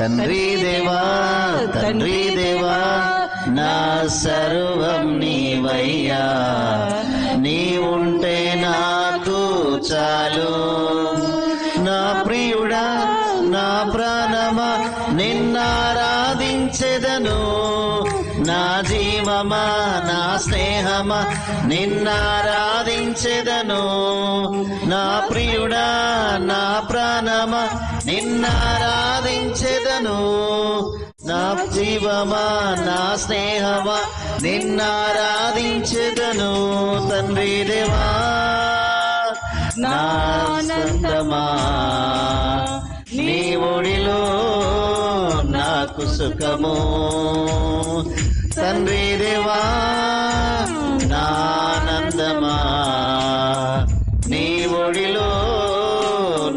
తండ్రి దేవా తండ్రి దేవా నా సర్వం నీవయ్యా. నీ ఉంటే నాకు చాలు. నా ప్రియుడా నా ప్రాణమా నిన్నారాధించెదను. నా జీవమా నా స్నేహమా నిన్నారాధించెదను. నా ప్రియుడా నా ప్రాణమా నిన్నారాధించెదను. నా జీవమా నా స్నేహమా నిన్నారాధించెదను. తండ్రి దేవా నానందమా నీ ఒడిలో నాకు సుఖము. తండ్రి దేవా నానందమా నీ ఒడిలో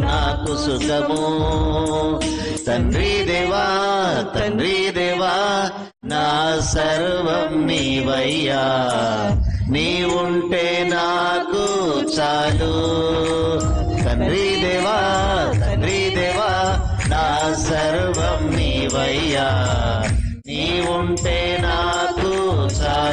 నాకు సుఖము. తండ్రి దేవా తండ్రి దేవా నా సర్వం నీవయ్యా. నీ ఉంటే నాకు చాలు. తండ్రి దేవా తండ్రి దేవా నా సర్వం నీవయ్యా. నీ ఉంటే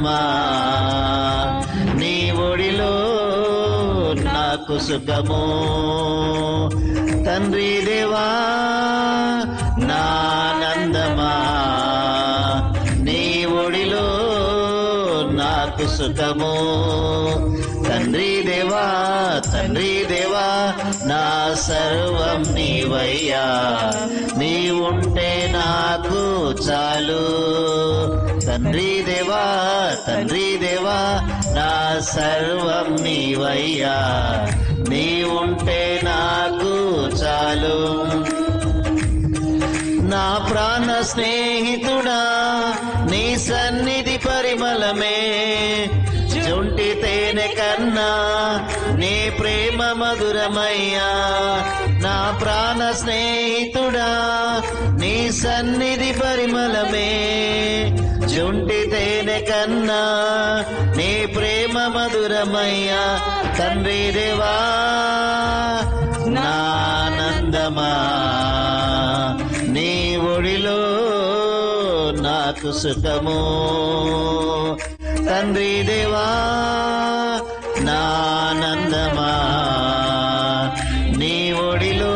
సుఖమా నీ ఒడిలో నాకు సుఖము. తండ్రి దేవా నానందమా నీ ఒడిలో నాకు సుఖము. తండ్రి దేవా తండ్రి దేవా నా సర్వం నీవయ్యా. నీ ఉంటే నాకు చాలు. తండ్రి దేవా తండ్రి దేవా నా సర్వం నీవయ్యా. నీ ఉంటే నాకు చాలు. నా ప్రాణ స్నేహితుడా నీ సన్నిధి పరిమళమే. తేనె కన్నా నీ ప్రేమ మధురమయ్యా. నా ప్రాణ స్నేహితుడా నీ సన్నిధి పరిమళమే. జుంటి తేనె కన్నా నీ ప్రేమ మధురమయ్యా. తండ్రి దేవా నానందమా. నీ ఒడిలో నాకు సుఖము. తండ్రి దేవా నానందమా నీ ఒడిలో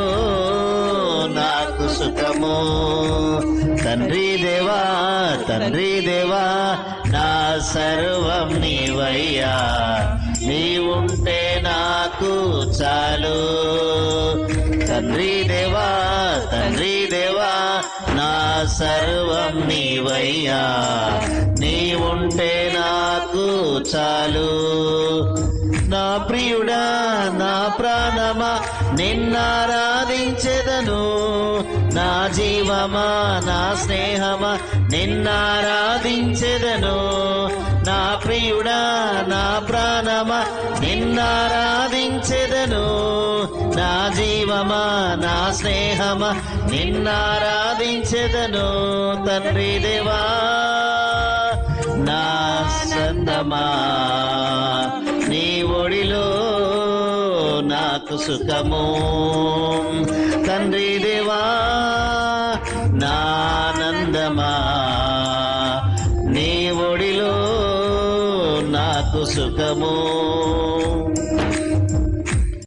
నాకు సుఖము. తండ్రి దేవా తండ్రి దేవా నా సర్వం నీవయ్యా. నీ ఉంటే నాకు చాలు. తండ్రి దేవా తండ్రి సర్వం నీవయ్యా. నీ ఉంటే నాకు చాలు. నా ప్రియుడా నా ప్రాణమా నిన్నారాధించెదను నా జీవమా నా స్నేహమా నిన్నారాధించెదను నా ప్రియుడా నా ప్రాణమా నిన్నారాధించెదను నా జీవమా నా స్నేహమా నిన్నారాధించెదను తండ్రి దేవా. నా సందమా నీ ఒడిలో నాకు సుఖము. తండ్రి దేవా నానందమా నీ ఒడిలో నాకు సుఖము.